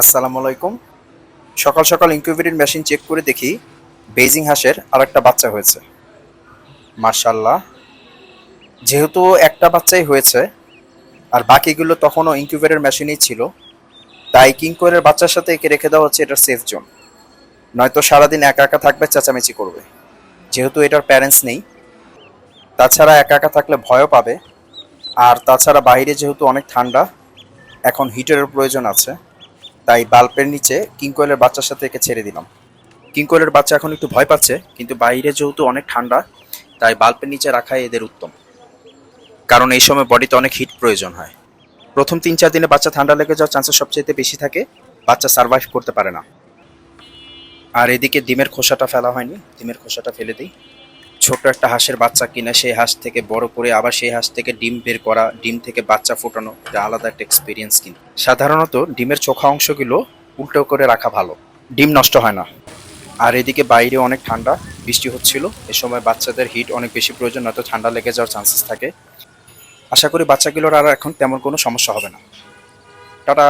আসসালামু আলাইকুম। সকাল সকাল ইনকিউবেটর মেশিন চেক করে দেখি বেজিং হাঁসের আরেকটা বাচ্চা হয়েছে। মার্শাল্লাহ যেহেতু একটা বাচ্চাই হয়েছে, আর বাকিগুলো তখনও ইনকিউবেটর মেশিনেই ছিল, তাই কিংকোয়ের বাচ্চার সাথে একে রেখে দেওয়া হচ্ছে এটার সেফ জোন নয়তো সারাদিন একা একা থাকবে, চেঁচামেচি করবে। যেহেতু এটার প্যারেন্টস নেই, তাছাড়া একা একা থাকলে ভয়ও পাবে। আর তাছাড়া বাইরে যেহেতু অনেক ঠান্ডা, এখন হিটারের প্রয়োজন আছে। তাই বাল্বের নিচে কিংকয়েলের বাচ্চার সাথে একে ছেড়ে দিলাম। কিংকয়েলের বাচ্চা এখন একটু ভয় পাচ্ছে, কিন্তু বাইরে যেহেতু অনেক ঠান্ডা, তাই বাল্বের নিচে রাখাই এদের উত্তম। কারণ এই সময় বডিতে অনেক হিট প্রয়োজন হয়। প্রথম তিন চার দিনে বাচ্চা ঠান্ডা লেগে যাওয়ার চান্সেস সবচেয়ে বেশি থাকে, বাচ্চা সার্ভাইভ করতে পারে না। আর এদিকে ডিমের খোসাটা ফেলা হয়নি, ডিমের খোসাটা ফেলে দিই। ছোট একটা হাঁসের বাচ্চা কিনা, সেই হাঁস থেকে বড় করে আবার সেই হাঁস থেকে ডিম বের করা, ডিম থেকে বাচ্চা ফোটানো, এটা আলাদা একটা এক্সপিরিয়েন্স কিন্তু। সাধারণত ডিমের চোখা অংশগুলো উল্টো করে রাখা ভালো। ডিম নষ্ট হয় না। আর এদিকে বাইরে অনেক ঠান্ডা, বৃষ্টি হচ্ছিল। এ সময় বাচ্চাদের হিট অনেক বেশি প্রয়োজন, নয়তো ঠান্ডা লেগে যাওয়ার চান্সেস থাকে। আশা করি বাচ্চাগুলোর আর এখন তেমন কোনো সমস্যা হবে না। টাটা!